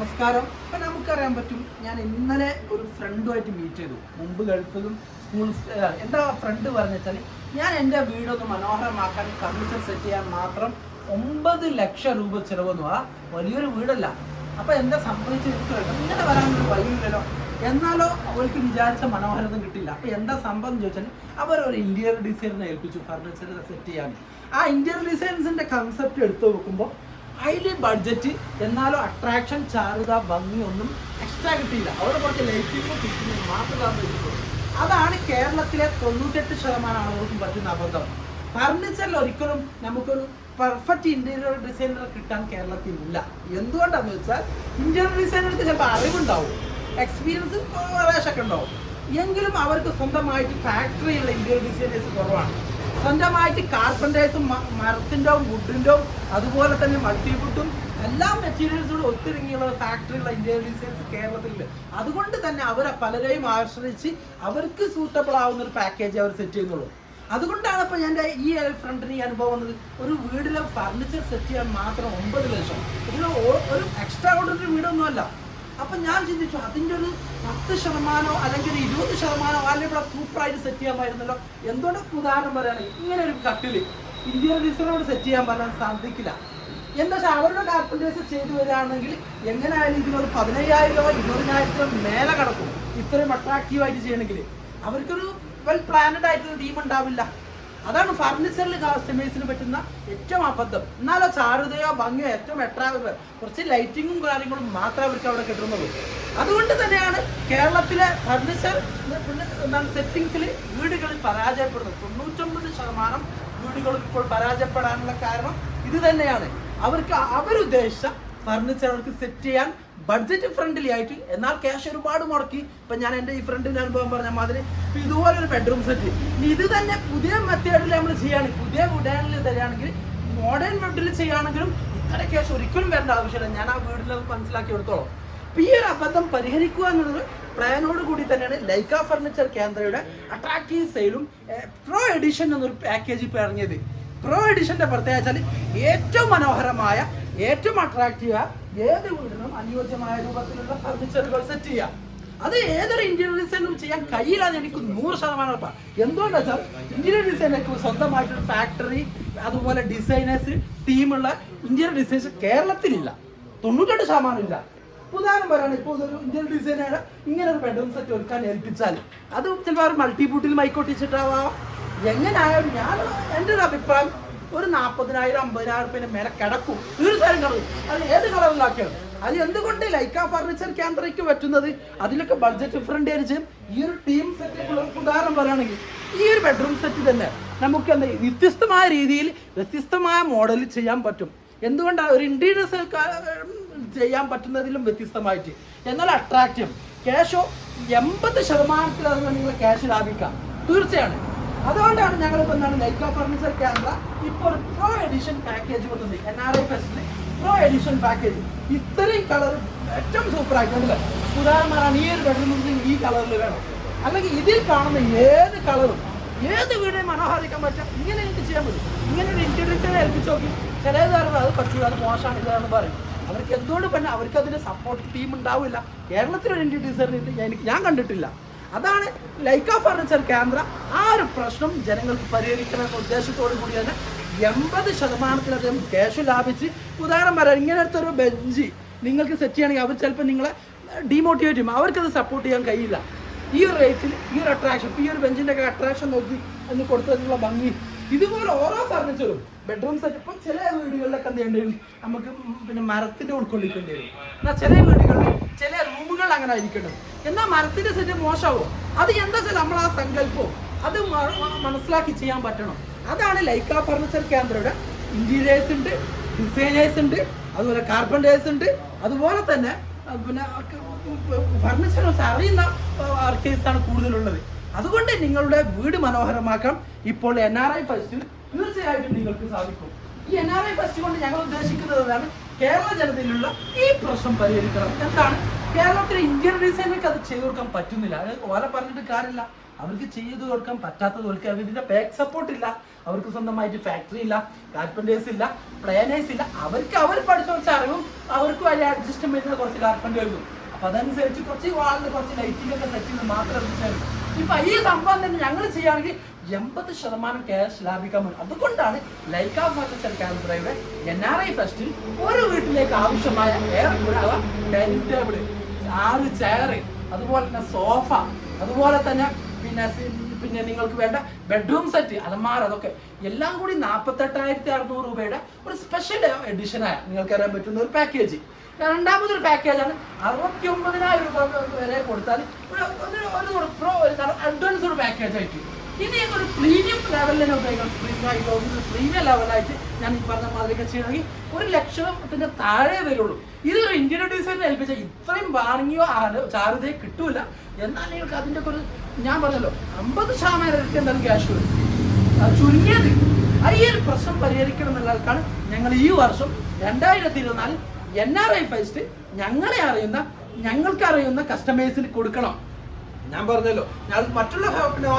നമസ്കാരം. അപ്പൊ നമുക്കറിയാൻ പറ്റും ഞാൻ ഇന്നലെ ഒരു ഫ്രണ്ടുമായിട്ട് മീറ്റ് ചെയ്തു. മുമ്പ് ഗൾഫിലും സ്കൂൾ എന്താ ഫ്രണ്ട് പറഞ്ഞാൽ ഞാൻ എന്റെ വീടൊന്ന് മനോഹരമാക്കാൻ ഫർണിച്ചർ സെറ്റ് ചെയ്യാൻ മാത്രം ഒമ്പത് ലക്ഷം രൂപ ചിലവൊന്നും ആ വലിയൊരു വീടല്ല. അപ്പൊ എന്താ സംഭവിച്ചത് എനിക്ക് അറിയില്ല. ഇങ്ങനെ വരാനൊരു വഴിയില്ലല്ലോ. എന്നാലോ അവൾക്ക് വിചാരിച്ച മനോഹരത കിട്ടില്ല അപ്പൊ എന്താ സംഭവം ചോദിച്ചാൽ അവർ ഒരു ഇന്റീരിയർ ഡിസൈനർ ഏൽപ്പിച്ചു ഫർണിച്ചർ സെറ്റ് ചെയ്യാൻ. ആ ഇന്റീരിയർ ഡിസൈൻസിന്റെ കൺസെപ്റ്റ് എടുത്തു നോക്കുമ്പോൾ ഹൈലി ബഡ്ജറ്റ് എന്നാലും അട്രാക്ഷൻ ചാരുത ഭംഗിയൊന്നും എക്സ്ട്രാ കിട്ടിയില്ല. അവിടെ കുറച്ച് ലൈറ്റിംഗ് ഫിറ്റിങ്ങും മാത്രമാണ് അതാണ് കേരളത്തിലെ തൊണ്ണൂറ്റെട്ട് ശതമാനം ആളുകൾക്കും പറ്റുന്ന അബദ്ധം. ഫർണിച്ചറിൽ ഒരിക്കലും നമുക്കൊരു പെർഫെക്റ്റ് ഇന്റീരിയർ ഡിസൈനർ കിട്ടാൻ കേരളത്തിൽ ഇല്ല. എന്തുകൊണ്ടാന്ന് വെച്ചാൽ ഇന്റീരിയർ ഡിസൈനർക്ക് ചിലപ്പോൾ അറിവുണ്ടാവും. എക്സ്പീരിയൻസ് കുറേശ്ശൊക്കെ ഉണ്ടാവും. എങ്കിലും അവർക്ക് സ്വന്തമായിട്ട് ഫാക്ടറിയുള്ള ഇന്റീരിയർ ഡിസൈനേഴ്സ് കുറവാണ്. സ്വന്തമായിട്ട് കാർപ്പന്റേഴ്സും മരത്തിന്റെ വുഡിന്റെ അതുപോലെ തന്നെ മൾട്ടിവുഡും എല്ലാ മെറ്റീരിയൽസും ഒത്തിരിങ്ങിയുള്ള ഫാക്ടറിയുള്ള ഇന്ത്യൻ ഡിസൈൻസ് കേരളത്തിലുണ്ട്. അതുകൊണ്ട് തന്നെ അവരെ പലരെയും ആശ്രയിച്ച് അവർക്ക് സൂട്ടബിൾ ആവുന്ന ഒരു പാക്കേജ് അവർ സെറ്റ് ചെയ്യുന്നുള്ളൂ. അതുകൊണ്ടാണ് ഇപ്പോൾ എന്റെ ഈ ഫ്രണ്ടിന് ഈ അനുഭവം വന്നത്. ഒരു വീടിലെ ഫർണിച്ചർ സെറ്റ് ചെയ്യാൻ മാത്രം ഒമ്പത് ലക്ഷം. ഇതിൽ ഒരു എക്സ്ട്രാ ഓർഡിനറി വീടൊന്നുമല്ല. അപ്പൊ ഞാൻ ചിന്തിച്ചു അതിന്റെ ഒരു പത്ത് ശതമാനോ അല്ലെങ്കിൽ ഇരുപത് ശതമാനോ അല്ലെങ്കിൽ ഇവിടെ സൂപ്പറായിട്ട് സെറ്റ് ചെയ്യാമായിരുന്നല്ലോ എന്തുകൊണ്ട് ഉദാഹരണം പറയുകയാണെങ്കിൽ ഇങ്ങനെ ഒരു കട്ടിൽ ഇന്ത്യൻ ഡിസൈനോട് സെറ്റ് ചെയ്യാൻ പറ്റാൻ സാധിക്കില്ല. എന്താ അവരുടെ കാർപ്പന്റേഴ്സ് ചെയ്തു വരികയാണെങ്കിൽ എങ്ങനെയായാലും ഇതിനൊരു പതിനയ്യായിരമോ ഇരുപതിനായിരത്തിലോ മേലെ കടക്കും. ഇത്രയും അട്രാക്റ്റീവായിട്ട് ചെയ്യണമെങ്കിൽ അവർക്കൊരു വെൽ പ്ലാനഡ് ആയിട്ടൊരു ടീം ഉണ്ടാവില്ല. അതാണ് ഫർണിച്ചറിൽ കസ്റ്റമേഴ്സിന് പറ്റുന്ന ഏറ്റവും അബദ്ധം. എന്നാലോ ചാരുതയോ ഭംഗിയോ ഏറ്റവും എട്രാവ് കുറച്ച് ലൈറ്റിങ്ങും കാര്യങ്ങളും മാത്രമേ അവർക്ക് അവിടെ കിട്ടുന്നുള്ളൂ. അതുകൊണ്ട് തന്നെയാണ് കേരളത്തിലെ ഫർണിച്ചർ എന്താണ് സെറ്റിങ്സിൽ വീടുകളിൽ പരാജയപ്പെടുന്നത്. തൊണ്ണൂറ്റൊമ്പത് ശതമാനം വീടുകളും ഇപ്പോൾ പരാജയപ്പെടാനുള്ള കാരണം ഇത് തന്നെയാണ്. അവർക്ക് അവരുദ്ദേശിച്ച ഫർണിച്ചർ അവർക്ക് സെറ്റ് ചെയ്യാൻ ബഡ്ജറ്റ് ഫ്രണ്ട്ലി ആയിട്ട് എന്നാൽ ക്യാഷ് ഒരുപാട് മുടക്കി. ഇപ്പൊ ഞാൻ എന്റെ ഈ ഫ്രണ്ടിന്റെ അനുഭവം പറഞ്ഞ മാതിരി ഇപ്പൊ ഇതുപോലെ ഒരു ബെഡ്റൂം സെറ്റ് ഇത് തന്നെ പുതിയ മെത്തേഡിൽ നമ്മൾ ചെയ്യുകയാണെങ്കിൽ പുതിയ ഉഡാനിൽ തരികയാണെങ്കിൽ മോഡേൺ ബെഡിൽ ചെയ്യുകയാണെങ്കിലും ഇത്ര ക്യാഷ് ഒരിക്കലും വരേണ്ട ആവശ്യമില്ല. ഞാൻ ആ വീടിൽ മനസ്സിലാക്കി എടുത്തോളാം. അപ്പൊ ഈ ഒരു അബദ്ധം പരിഹരിക്കുക എന്നുള്ളത് പ്ലാനോട് കൂടി തന്നെയാണ് ലൈക്ക ഫർണിച്ചർ കേന്ദ്രയുടെ അട്രാക്റ്റീവ് സെയിലും പ്രോ എഡിഷൻ എന്നൊരു പാക്കേജ് ഇപ്പോൾ ഇറങ്ങിയത്. പ്രോ എഡിഷന്റെ പ്രത്യേകിച്ചാൽ ഏറ്റവും മനോഹരമായ ഏറ്റവും അട്രാക്റ്റീവ് ഏത് വീടിനും അനുയോജ്യമായ രൂപത്തിലുള്ള ഫർണിച്ചറുകൾ സെറ്റ് ചെയ്യാം. അത് ഏതൊരു ഇന്റീരിയർ ഡിസൈനും ചെയ്യാൻ കഴിയില്ലാന്ന് എനിക്ക് നൂറ് ശതമാനം ഉറപ്പാണ് എന്തുകൊണ്ടാ സാർ ഇന്റീരിയർ ഡിസൈനൊക്കെ സ്വന്തമായിട്ടൊരു ഫാക്ടറി അതുപോലെ ഡിസൈനേഴ്സ് ടീമുള്ള ഇന്റീരിയർ ഡിസൈൻസ് കേരളത്തിലില്ല. തൊണ്ണൂറ്റെട്ട് ശതമാനം ഇല്ല. ഉദാഹരണം പറയാണ് ഇപ്പോൾ ഒരു ഇന്ത്യൻ ഡിസൈനർ ഇങ്ങനെ ഒരു ബെഡ്റൂം സെറ്റ് ഒരുക്കാൻ ഏൽപ്പിച്ചാൽ. അത് ചിലപ്പോൾ മൾട്ടിപൂട്ടിൽ മൈക്കോട്ടിച്ചിട്ടാവാം എങ്ങനെയായാലും ഞാൻ എന്റെ ഒരു അഭിപ്രായം ഒരു നാൽപ്പതിനായിരം അമ്പതിനായിരം റുപ്യ മേലെ കിടക്കും. തീർച്ചയായും കിടക്കും. അത് ഏത് കളറിലാക്കിയാണ് അത് എന്തുകൊണ്ട് ലൈക്ക ഫർണിച്ചർ കേന്ദ്രയ്ക്ക് പറ്റുന്നത്? അതിലൊക്കെ ബഡ്ജറ്റ് ഡിഫറെന്റ് ആയിരിച്ച് ഈ ഒരു ടീം സെറ്റ് ഉദാഹരണം പറയുകയാണെങ്കിൽ ഈ ഒരു ബെഡ്റൂം സെറ്റ് തന്നെ നമുക്ക് എന്താ വ്യത്യസ്തമായ രീതിയിൽ വ്യത്യസ്തമായ മോഡലിൽ ചെയ്യാൻ പറ്റും. എന്തുകൊണ്ടാണ് ഒരു ഇന്റീരിയർ ചെയ്യാൻ പറ്റുന്നതിലും വ്യത്യസ്തമായിട്ട്. എന്നാൽ അട്രാക്റ്റീവ് ക്യാഷോ എൺപത് ശതമാനത്തിലധികം നിങ്ങൾ ക്യാഷ് ലാഭിക്കാം. തീർച്ചയാണ്. അതുകൊണ്ടാണ് ഞങ്ങൾ ഇപ്പൊ എന്താണ് ലൈക്ക ഫർണിച്ചർ ക്യാമറ ഇപ്പോൾ ഒരു പ്രോ എഡിഷൻ പാക്കേജ് കൊടുത്തത് എൻ ആർ ഐ ഫെസ്റ്റിന് പ്രോ എഡിഷൻ പാക്കേജ് ഇത്രയും കളർ ഏറ്റവും സൂപ്പർ ആയിട്ടുണ്ടല്ലേ? ഉദാഹരണമാണ് ഈ ഒരു ബെഡ്റൂം ഈ കളറിൽ വേണം. അല്ലെങ്കിൽ ഇതിൽ കാണുന്ന ഏത് കളറും ഏത് വീടിനെ മനോഹരിക്കാൻ പറ്റും ഇങ്ങനെ എനിക്ക് ചെയ്യാൻ പറ്റും. ഇങ്ങനെ ഒരു ഇന്റർനെറ്റിനെ ഏൽപ്പിച്ച് നോക്കി. ചിലത് അത് പറ്റില്ല അത് മോശമാണ് ഇതാണെന്ന് പറയും. അവർക്ക് എന്തുകൊണ്ട് പിന്നെ അവർക്ക് അതിന് സപ്പോർട്ട് ടീം ഉണ്ടാവില്ല? കേരളത്തിലൊരു ഇന്ത്യൻ ഡിസൈൻ എനിക്ക് ഞാൻ കണ്ടിട്ടില്ല. അതാണ് ലൈക്ക ഫർണിച്ചർ കേന്ദ്ര ആ ഒരു പ്രശ്നം ജനങ്ങൾക്ക് പരിഹരിക്കണമെന്ന ഉദ്ദേശത്തോടു കൂടി തന്നെ എൺപത് ശതമാനത്തിലധികം ക്യാഷ് ലാഭിച്ച് ഉദാഹരണം പറയാം ഇങ്ങനത്തെ ഒരു ബെഞ്ച് നിങ്ങൾക്ക് സെറ്റ് ചെയ്യണമെങ്കിൽ അവർ ചിലപ്പോൾ നിങ്ങളെ ഡീമോട്ടിവേറ്റ് ചെയ്യും. അവർക്കത് സപ്പോർട്ട് ചെയ്യാൻ കഴിയില്ല. ഈ ഒരു റേറ്റിൽ ഈ ഒരു അട്രാക്ഷൻ ഈ ഒരു ബെഞ്ചിന്റെ ഒക്കെ അട്രാക്ഷൻ നോക്കി എന്ന് കൊടുത്തതിനുള്ള ഭംഗി. ഇതുപോലെ ഓരോ ഫർണിച്ചറും ബെഡ്റൂം സെറ്റ് ഇപ്പം ചില വീടുകളിലൊക്കെ എന്ത് ചെയ്യേണ്ടി വരും? നമുക്ക് പിന്നെ മരത്തിന്റെ ഉൾക്കൊള്ളിക്കേണ്ടി വരും. എന്നാൽ ചില വീടുകളിൽ ചില റൂമുകൾ അങ്ങനെ ആയിരിക്കണം എന്നാൽ മരത്തിന്റെ സെറ്റ് മോശമാവോ? അത് എന്താ വെച്ചാൽ നമ്മൾ ആ സങ്കല്പവും അത് മനസ്സിലാക്കി ചെയ്യാൻ പറ്റണം. അതാണ് ലൈക്ക ഫർണിച്ചർ കേന്ദ്രയുടെ ഇന്റീരിയേഴ്സ് ഉണ്ട് ഡിസൈനേഴ്സ് ഉണ്ട് അതുപോലെ കാർപ്പന്റേഴ്സ് ഉണ്ട്. അതുപോലെ തന്നെ പിന്നെ ഫർണിച്ചർ അറിയുന്ന ആണ് കൂടുതലുള്ളത്. അതുകൊണ്ട് നിങ്ങളുടെ വീട് മനോഹരമാക്കാം ഇപ്പോൾ എൻ ആർ ഐ ഫസ്റ്റ് തീർച്ചയായിട്ടും നിങ്ങൾക്ക് സാധിക്കും. ഈ എൻ ആർ ഐ ഫസ്റ്റ് കൊണ്ട് ഞങ്ങൾ ഉദ്ദേശിക്കുന്നത് കേരള ജനതയിലുള്ള ഈ പ്രശ്നം പരിഹരിക്കണം. എന്താണ്? കേരളത്തിലെ ഇന്ത്യൻ ഡിസൈനർക്ക് അത് ചെയ്തു കൊടുക്കാൻ പറ്റുന്നില്ല. അത് ഓല പറഞ്ഞിട്ട് കാര്യമില്ല. അവർക്ക് ചെയ്തു കൊടുക്കാൻ പറ്റാത്തത് അവർക്ക് അവരുടെ ബാക്ക് സപ്പോർട്ട് ഇല്ല. അവർക്ക് സ്വന്തമായിട്ട് ഫാക്ടറി ഇല്ല കാർപ്പന്റേഴ്സ് ഇല്ല പ്ലാനേഴ്സ് ഇല്ല. അവർക്ക് അവർ പഠിച്ച കുറച്ച് അറിവും അവർക്ക് വലിയ അഡ്ജസ്റ്റ്മെന്റിന് കുറച്ച് കാർപ്പന്റേഴ്സും അപ്പൊ അതനുസരിച്ച് കുറച്ച് വാളിന് കുറച്ച് ലൈറ്റിംഗ് ഒക്കെ സെറ്റ് ചെയ്ത് മാത്രം ഇപ്പൊ ഈ സംഭവം തന്നെ ഞങ്ങൾ ചെയ്യുകയാണെങ്കിൽ എൺപത് ശതമാനം ക്യാഷ് ലാഭിക്കാൻ പറ്റും. അതുകൊണ്ടാണ് ലൈക്ക ഫർണിച്ചർ ക്യാൻബ്രയുടെ എൻ ആർ ഐ ഫെസ്റ്റിൽ ഒരു വീട്ടിലേക്ക് ആവശ്യമായ ഡൈനിങ് ആറ് ചെയർ അതുപോലെ തന്നെ സോഫ അതുപോലെ തന്നെ പിന്നെ പിന്നെ നിങ്ങൾക്ക് വേണ്ട ബെഡ്റൂം സെറ്റ് അലമാര അതൊക്കെ. എല്ലാം കൂടി നാൽപ്പത്തെട്ടായിരത്തി അറുന്നൂറ് രൂപയുടെ ഒരു സ്പെഷ്യൽ എഡിഷനായ നിങ്ങൾക്ക് അറിയാൻ പറ്റുന്ന ഒരു പാക്കേജ് രണ്ടാമതൊരു പാക്കേജാണ് അറുപത്തി ഒമ്പതിനായിരം രൂപ വരെ കൊടുത്താൽ ഒരു പ്രോ ഒരു അഡ്വാൻസ് ഒരു പാക്കേജ് ആയിട്ട്. ഇനി ഒരു പ്രീമിയം ലെവലിൽ ഉപയോഗിക്കണം പ്രീമിയം ലെവലായിട്ട് ഞാൻ ഈ പറഞ്ഞ മാതിരിയൊക്കെ ചെയ്യണമെങ്കിൽ ഒരു ലക്ഷത്തിന്റെ താഴെ വരുള്ളൂ. ഇതൊരു ഇന്ത്യൻ ഡിസൈനെ ഏൽപ്പിച്ച ഇത്രയും വാങ്ങിയോ ചാരുതയോ കിട്ടൂല. എന്നാൽ നിങ്ങൾക്ക് അതിന്റെ ഒരു ഞാൻ പറഞ്ഞല്ലോ അമ്പത് ശതമാനം ഇരട്ടി എന്തായാലും ക്യാഷ് വരും. ചുരുങ്ങിയത്. ഈ ഒരു പ്രശ്നം പരിഹരിക്കണം എന്നുള്ളവർക്കാണ് ഞങ്ങൾ ഈ വർഷം രണ്ടായിരത്തി ഇരുപത്തിനാലിൽ എൻ ആർ ഐ ഫസ്റ്റ് ഞങ്ങളെ അറിയുന്ന ഞങ്ങൾക്ക് അറിയുന്ന കസ്റ്റമേഴ്സിന് കൊടുക്കണം. ഞാൻ പറഞ്ഞല്ലോ. ഞാൻ മറ്റുള്ള പിന്നെ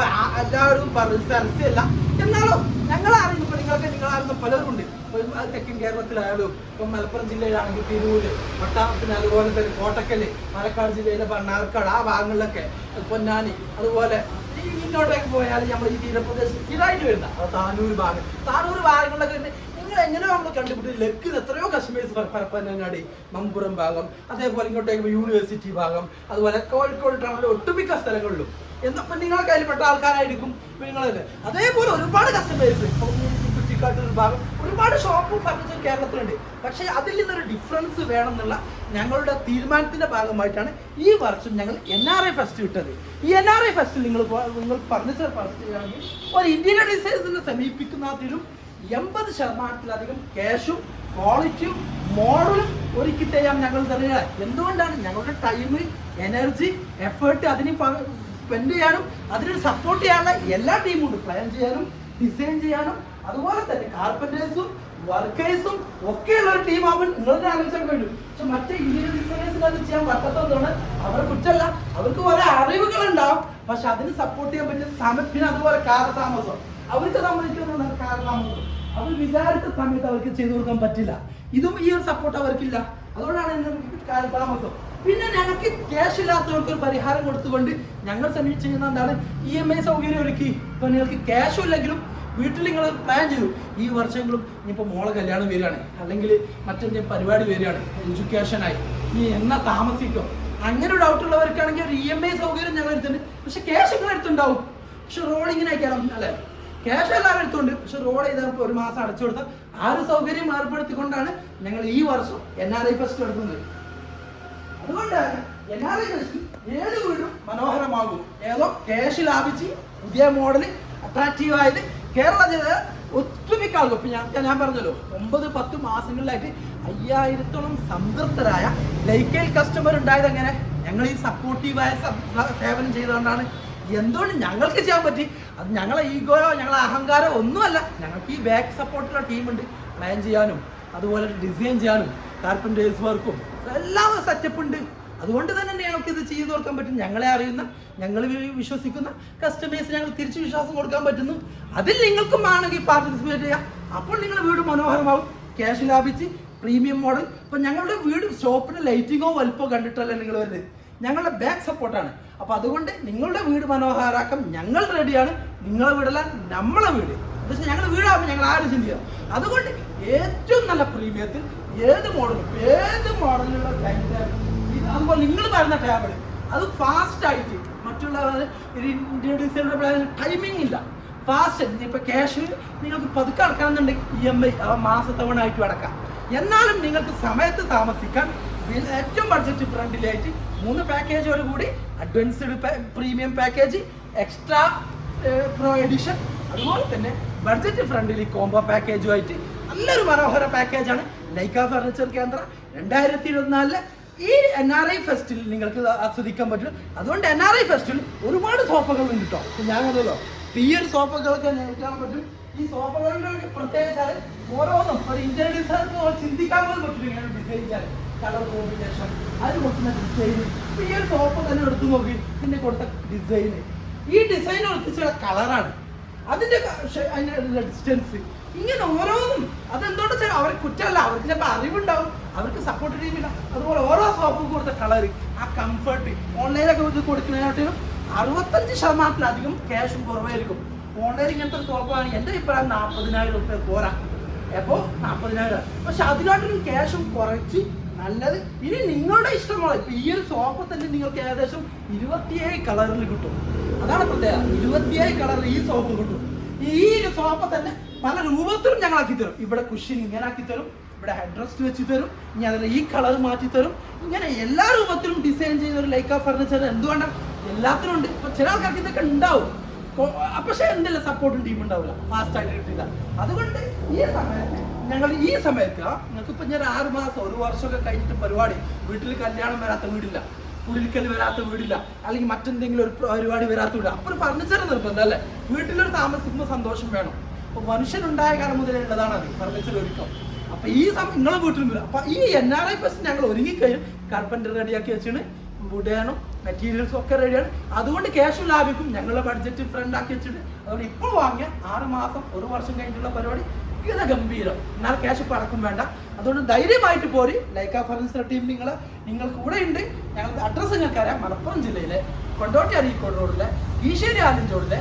എല്ലാവരും പറഞ്ഞ പരസ്യമല്ല എന്നാലോ ഞങ്ങൾ അറിയുമ്പോൾ നിങ്ങൾക്ക് നിങ്ങൾ അറിയുന്ന പലരും ഉണ്ട് തെക്കൻ കേരളത്തിലായാലും ഇപ്പൊ മലപ്പുറം ജില്ലയിലാണെങ്കിൽ തിരൂര് പട്ടാമത്തിന് അതുപോലെ തന്നെ കോട്ടക്കൽ പാലക്കാട് ജില്ലയിലെ പണ്ണാർക്കാട് ആ ഭാഗങ്ങളിലൊക്കെ പൊന്നാനി അതുപോലെ ഇങ്ങോട്ടേക്ക് പോയാൽ നമ്മൾ ഈ തീരപ്രദേശം സ്ഥിരമായിട്ട് വരുന്ന താനൂർ ഭാഗം. താനൂർ ഭാഗങ്ങളിലൊക്കെ നിങ്ങൾ എങ്ങനെയോ നമ്മൾ കണ്ടുപിടിച്ച് ലക്കിന് എത്രയോ കശ്മീർസ് പരപ്പനങ്ങാടി മമ്പുറം ഭാഗം അതേപോലെ ഇങ്ങോട്ടേക്ക് യൂണിവേഴ്സിറ്റി ഭാഗം അതുപോലെ കോഴിക്കോട് ടൗണിലെ ഒട്ടുമിക്ക സ്ഥലങ്ങളിലും. എന്നപ്പം നിങ്ങളെ കയ്യിൽപ്പെട്ട ആൾക്കാരായിരിക്കും നിങ്ങളല്ലേ അതേപോലെ ഒരുപാട് കസ്റ്റമേഴ്സ് കുറ്റിക്കാട്ടൂർ ഭാഗം ഒരുപാട് ഷോപ്പും ഫർണിച്ചർ കേരളത്തിലുണ്ട്. പക്ഷേ അതിൽ നിന്നൊരു ഡിഫറൻസ് വേണം എന്നുള്ള ഞങ്ങളുടെ തീരുമാനത്തിന്റെ ഭാഗമായിട്ടാണ് ഈ വർഷം ഞങ്ങൾ എൻ ആർ ഐ ഫെസ്റ്റ് ഇട്ടത്. ഈ എൻ ആർ ഐ ഫെസ്റ്റിൽ നിങ്ങൾ നിങ്ങൾ ഫർണിച്ചർ ഫസ്റ്റ് ചെയ്യുകയാണെങ്കിൽ ഒരു ഇന്ത്യൻ ഡിസൈൻസിനെ സമീപിക്കുന്നതിലും എൺപത് ശതമാനത്തിലധികം ക്യാഷും ക്വാളിറ്റിയും മോഡലും ഒരുക്കി തരാം ഞങ്ങൾ തരിക എന്തുകൊണ്ടാണ് ഞങ്ങളുടെ ടൈം എനർജി എഫേർട്ട് അതിന് സ്പെൻഡ് ചെയ്യാനും അതിന് സപ്പോർട്ട് ചെയ്യാനുള്ള എല്ലാ ടീമും ഉണ്ട് പ്ലാൻ ചെയ്യാനും ഡിസൈൻ ചെയ്യാനും അതുപോലെ തന്നെ കാർപ്പന്റേഴ്സും വർക്കേഴ്സും ഒക്കെയുള്ള ഒരു ടീം ആവുമ്പോൾ നിങ്ങൾക്ക് ആലോചിക്കാൻ കഴിയും. പക്ഷെ മറ്റേ ഇന്ത്യൻ ഡിസൈനേഴ്സിന് അത് ചെയ്യാൻ പറ്റാത്തതാണ് അവരെ കുറ്റമല്ല. അവർക്ക് കുറെ അറിവുകൾ ഉണ്ടാവും. പക്ഷെ അതിന് സപ്പോർട്ട് ചെയ്യാൻ പറ്റിയ സമയത്തിന് അതുപോലെ കാലതാമസം. അവർക്ക് സമ്മതിക്കുന്ന കാലതാമസം? അവർ വിചാരിച്ച സമയത്ത് അവർക്ക് ചെയ്തു കൊടുക്കാൻ പറ്റില്ല. ഇതും ഈ ഒരു സപ്പോർട്ട് അവർക്കില്ല. അതുകൊണ്ടാണ് ഇന്ന് കാലതാമസം പിന്നെ ഞങ്ങൾക്ക് ക്യാഷ് ഇല്ലാത്തവർക്ക് ഒരു പരിഹാരം കൊടുത്തുകൊണ്ട് ഞങ്ങൾ സമീപം ചെയ്യുന്ന എന്താണ്? ഇ എം ഐ സൗകര്യം ഒരുക്കി. ഇപ്പൊ നിങ്ങൾക്ക് ക്യാഷും ഇല്ലെങ്കിലും വീട്ടിൽ നിങ്ങൾ പ്ലാൻ ചെയ്തു. ഈ വർഷങ്ങളും ഇനിയിപ്പോൾ മോളെ കല്യാണം വരികയാണ്. അല്ലെങ്കിൽ മറ്റെന്തെങ്കിലും പരിപാടി വരികയാണ്. എഡ്യൂക്കേഷനായി നീ എന്നാ താമസിക്കും? അങ്ങനെ ഡൗട്ട് ഉള്ളവർക്കാണെങ്കിൽ ഒരു ഇ എം ഐ സൗകര്യം ഞങ്ങൾ എടുത്തിട്ടുണ്ട്. പക്ഷെ ക്യാഷ് നിങ്ങൾ എടുത്തുണ്ടാവും പക്ഷെ റോളിങ്ങിനെ അയക്കണം അല്ലേ? ക്യാഷ് എല്ലാവരും എടുത്തുണ്ട് പക്ഷെ റോഡ് ചെയ്തപ്പോൾ ഒരു മാസം അടച്ചു കൊടുത്ത. ആ ഒരു സൗകര്യം ഏർപ്പെടുത്തിക്കൊണ്ടാണ് ഞങ്ങൾ ഈ വർഷം എൻ ആർ ഐ ഫസ്റ്റ് എടുക്കുന്നത്. അതുകൊണ്ടാണ് എൻ ആർ ഐ ഫസ്റ്റ് ഏത് വീടും മനോഹരമാകും. ഏതോ ക്യാഷ് ലാഭിച്ച് പുതിയ മോഡൽ അട്രാക്റ്റീവ് ആയത് കേരള ജനത ഒത്തുമിക്ക ആളുകൾ ഞാൻ ഞാൻ പറഞ്ഞല്ലോ ഒമ്പത് പത്ത് മാസങ്ങളിലായിട്ട് അയ്യായിരത്തോളം സംതൃപ്തരായ ലൈക്കൽ കസ്റ്റമർ ഉണ്ടായത് എങ്ങനെ? ഞങ്ങൾ ഈ സപ്പോർട്ടീവായ സേവനം ചെയ്തുകൊണ്ടാണ് എന്തുകൊണ്ട് ഞങ്ങൾക്ക് ചെയ്യാൻ പറ്റി? അത് ഞങ്ങളെ ഈഗോയോ ഞങ്ങളെ അഹങ്കാരോ ഒന്നുമല്ല. ഞങ്ങൾക്ക് ഈ ബാക്ക് സപ്പോർട്ടുള്ള ടീമുണ്ട് പ്ലാൻ ചെയ്യാനും അതുപോലെ ഡിസൈൻ ചെയ്യാനും കാർപ്പന്റേഴ്സ് വർക്കും എല്ലാം സെറ്റപ്പ് ഉണ്ട്. അതുകൊണ്ട് തന്നെ ഞങ്ങൾക്ക് ഇത് ചെയ്തു കൊടുക്കാൻ പറ്റും. ഞങ്ങളെ അറിയുന്ന ഞങ്ങൾ വിശ്വസിക്കുന്ന കസ്റ്റമേഴ്സ് ഞങ്ങൾ തിരിച്ചു വിശ്വാസം കൊടുക്കാൻ പറ്റുന്നു. അതിൽ നിങ്ങൾക്കും ആണെങ്കിൽ പാർട്ടിസിപ്പേറ്റ് ചെയ്യാം. അപ്പോൾ നിങ്ങളുടെ വീട് മനോഹരമാവും. ക്യാഷ് ലാഭിച്ച് പ്രീമിയം മോഡൽ ഇപ്പം ഞങ്ങളുടെ വീട് ഷോപ്പിന് ലൈറ്റിങ്ങോ വലുപ്പോ കണ്ടിട്ടല്ല നിങ്ങൾ വരുന്നത്? ഞങ്ങളുടെ ബാക്ക് സപ്പോർട്ടാണ് അപ്പൊ അതുകൊണ്ട് നിങ്ങളുടെ വീട് മനോഹരാക്കാൻ ഞങ്ങൾ റെഡിയാണ് നിങ്ങളെ വീടല്ല നമ്മളെ വീട്. പക്ഷെ ഞങ്ങൾ വീടാകുമ്പോൾ ഞങ്ങൾ ആരും ചിന്തിക്കാം. അതുകൊണ്ട് ഏറ്റവും നല്ല പ്രീമിയത്തിൽ ഏത് മോഡലും ഏത് മോഡലിലുള്ള ടൈം അതുപോലെ നിങ്ങൾ തരുന്ന ടേബിൾ അത് ഫാസ്റ്റ് ആയിട്ട് മറ്റുള്ള ഡിസൈനുടെ ടൈമിംഗ് ഇല്ല. ഫാസ്റ്റ് ഇപ്പൊ ക്യാഷ് നിങ്ങൾക്ക് പതുക്കെ അടക്കണമെന്നുണ്ടെങ്കിൽ ഇ എം ഐ മാസത്തവണ ആയിട്ട് അടക്കാം. എന്നാലും നിങ്ങൾക്ക് സമയത്ത് താമസിക്കാൻ ഏറ്റവും ബഡ്ജറ്റ് ഫ്രണ്ടിലായിട്ട് മൂന്ന് പാക്കേജോട് കൂടി advanced premium package extra pro edition അതുപോലെ തന്നെ ബഡ്ജറ്റ് ഫ്രണ്ടിൽ കോംബോ പാക്കേജുമായിട്ട് നല്ലൊരു മനോഹര പാക്കേജാണ് ലൈക്ക ഫർണിച്ചർ കേന്ദ്ര രണ്ടായിരത്തി ഇരുപത്തിനാലിലെ ഈ എൻ ആർ ഐ ഫെസ്റ്റിൽ നിങ്ങൾക്ക് ആസ്വദിക്കാൻ പറ്റും. അതുകൊണ്ട് എൻ ആർ ഐ ഫെസ്റ്റിൽ ഒരുപാട് സോഫകൾ ഉണ്ട് കേട്ടോ ഞാൻ കണ്ടല്ലോ ഈ ഒരു സോഫകളൊക്കെ നേരിട്ടാൻ പറ്റും. ഈ സോഫകളുടെ പ്രത്യേകത ഓരോന്നും ഒരു ഇന്റീരിയർ ഡിസൈനർക്ക് ചിന്തിക്കാൻ പോലും ഇങ്ങനെ ഡിസൈൻ ചെയ്യാൻ. Colour combination. അത് കൊടുക്കുന്ന ഡിസൈന് ഇപ്പൊ ഈ ഒരു സോപ്പ് തന്നെ എടുത്തു നോക്കി. പിന്നെ കൊടുത്ത ഡിസൈന് ഈ ഡിസൈൻ ഒളിപ്പിച്ചുള്ള കളറാണ് അതിന്റെ അതിന്റെ ഡിസ്റ്റൻസ് ഇങ്ങനെ ഓരോന്നും. അതെന്തുകൊണ്ട് വെച്ചാൽ അവർക്ക് കുറ്റമല്ല. അവർക്ക് ചിലപ്പോൾ അറിവുണ്ടാവും. അവർക്ക് സപ്പോർട്ട് ടീമില്ല അതുപോലെ ഓരോ സോപ്പും കൊടുത്ത കളർ ആ കംഫർട്ട് ഓൺലൈനൊക്കെ ഇത് കൊടുക്കുന്നതിനാട്ടിലും അറുപത്തഞ്ച് ശതമാനത്തിലധികം ക്യാഷും കുറവായിരിക്കും. ഓൺലൈൻ ഇങ്ങനത്തെ ഒരു സോപ്പാണ് എന്റെ അഭിപ്രായം നാൽപ്പതിനായിരം റുപ്യ പോരാ. അപ്പോൾ നാൽപ്പതിനായിരം പക്ഷെ അതിനാട്ടിലും ക്യാഷും കുറച്ച് നല്ലത്. ഇനി നിങ്ങളുടെ ഇഷ്ടമാണ് ഇപ്പൊ ഈ ഒരു സോഫ തന്നെ നിങ്ങൾക്ക് ഏകദേശം ഇരുപത്തിയേഴ് കളറിൽ കിട്ടും. അതാണ് പ്രത്യേകത. ഇരുപത്തിയേഴ് കളറിൽ ഈ സോഫ കിട്ടും. ഈ ഒരു സോഫ തന്നെ പല രൂപത്തിലും ഞങ്ങൾ ആക്കി തരും. ഇവിടെ കുഷ്യൻ ഇങ്ങനെ ആക്കി തരും. ഇവിടെ ഹെഡ് റെസ്റ്റ് വെച്ച് തരും. ഇനി അതിൽ ഈ കളർ മാറ്റി തരും. ഇങ്ങനെ എല്ലാ രൂപത്തിലും ഡിസൈൻ ചെയ്ത ഒരു ലൈക്ക ഫർണിച്ചർ എന്തുകൊണ്ടാണ് എല്ലാത്തിനും ഉണ്ട്. ഇപ്പൊ ചില ആൾക്കാർക്ക് ഇതൊക്കെ ഉണ്ടാവും. പക്ഷെ എന്തെല്ലാം സപ്പോർട്ടും ടീം ഉണ്ടാവില്ല. ഫാസ്റ്റ് ആയിട്ട് കിട്ടില്ല. അതുകൊണ്ട് ഈ സമയത്ത് ഞങ്ങൾ ഈ സമയത്ത് നിങ്ങൾക്ക് ഇപ്പൊ ഞാൻ ആറ് മാസം ഒരു വർഷമൊക്കെ കഴിഞ്ഞിട്ട് പരിപാടി വീട്ടിൽ കല്യാണം വരാത്ത വീടില്ല കുടിൽക്കൽ വരാത്ത വീടില്ല അല്ലെങ്കിൽ മറ്റെന്തെങ്കിലും ഒരു പരിപാടി വരാത്ത വീട് അപ്പൊ ഒരു ഫർണിച്ചർ നിർബന്ധം അല്ലേ? വീട്ടിലൊരു താമസിക്കുമ്പോൾ സന്തോഷം വേണം. അപ്പൊ മനുഷ്യനുണ്ടായ കാലം മുതലേ ഉള്ളതാണ് അത് ഫർണിച്ചർ ഒരുക്കം. അപ്പൊ ഈ സമയം നിങ്ങളെ വീട്ടിലും വരും. അപ്പൊ ഈ എൻ ആർ ഐ ഫസ്റ്റ് ഞങ്ങൾ ഒരുങ്ങിക്കഴിഞ്ഞു കാർപ്പന്റർ റെഡിയാക്കി വെച്ചാണ് വുഡാനും മെറ്റീരിയൽസ് ഒക്കെ റെഡിയാണ്. അതുകൊണ്ട് ക്യാഷ് ലാഭിക്കും. ഞങ്ങളുടെ ബഡ്ജറ്റ് ഫ്രണ്ട് ആക്കി വെച്ചിട്ട് അതുകൊണ്ട് ഇപ്പോൾ വാങ്ങിയ ആറ് മാസം ഒരു വർഷം കഴിഞ്ഞിട്ടുള്ള പരിപാടി ഇത് ഗംഭീരം. എന്നാൽ ക്യാഷ് പറക്കും അടക്കം വേണ്ട. അതുകൊണ്ട് ധൈര്യമായിട്ട് പോരി. ലൈക്ക ഫർണിച്ചർ ടീം നിങ്ങൾ നിങ്ങൾ കൂടെ ഉണ്ട് ഞങ്ങളുടെ അഡ്രസ്സ് നിങ്ങൾക്ക് അറിയാം. മലപ്പുറം ജില്ലയിലെ കൊണ്ടോട്ടി അരീക്കോട് റോഡിലെ ഈശ്വരി ആലഞ്ചോടിലെ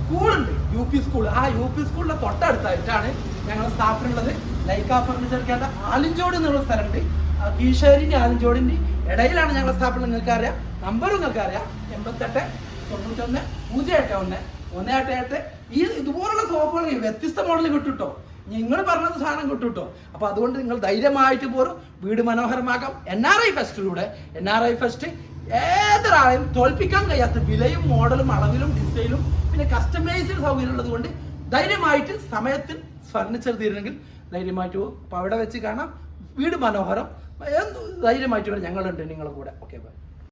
സ്കൂളുണ്ട്. യു പി സ്കൂൾ ആ യു പി സ്കൂളിന്റെ തൊട്ടടുത്തായിട്ടാണ് ഞങ്ങൾ സ്ഥാപനമുള്ളത് ലൈക്ക ഫർണിച്ചർ കേന്ദ്ര ആലിഞ്ചോട് എന്നുള്ള സ്ഥലമുണ്ട്. ആ കീശേരിന്റെ ആലിഞ്ചോടിന്റെ ഇടയിലാണ് ഞങ്ങളുടെ സ്ഥാപനം നിങ്ങൾക്ക് അറിയാം. നമ്പർ നിങ്ങൾക്ക് അറിയാം. എൺപത്തെട്ട് തൊണ്ണൂറ്റൊന്ന് പൂജ്യം എട്ട് ഒന്ന് ഒന്ന് എട്ട് എട്ട് ഈ ഇതുപോലുള്ള സോഫകൾ വ്യത്യസ്ത മോഡൽ കിട്ടുട്ടോ? നിങ്ങൾ പറഞ്ഞത് സാധനം കിട്ടുട്ടോ? അപ്പൊ അതുകൊണ്ട് നിങ്ങൾ ധൈര്യമായിട്ട് പോരും. വീട് മനോഹരമാക്കാം. എൻ ആർ ഐ ഫെസ്റ്റിലൂടെ എൻ ആർ ഐ ഫെസ്റ്റ് ഏതൊരാളെയും തോൽപ്പിക്കാൻ കഴിയാത്ത വിലയും മോഡലും അളവിലും ഡിസൈനും പിന്നെ കസ്റ്റമൈസ്ഡ് സൗകര്യം ഉള്ളത് കൊണ്ട് ധൈര്യമായിട്ട് സമയത്തിൽ ഫർണിച്ചർ തീരണമെങ്കിൽ ധൈര്യമായിട്ട് പോകും അപ്പോൾ അവിടെ വെച്ച് കാണാം. വീട് മനോഹരം. ധൈര്യമായിട്ട് വരാം? ഞങ്ങളുണ്ട് നിങ്ങളുടെ കൂടെ. Okay bye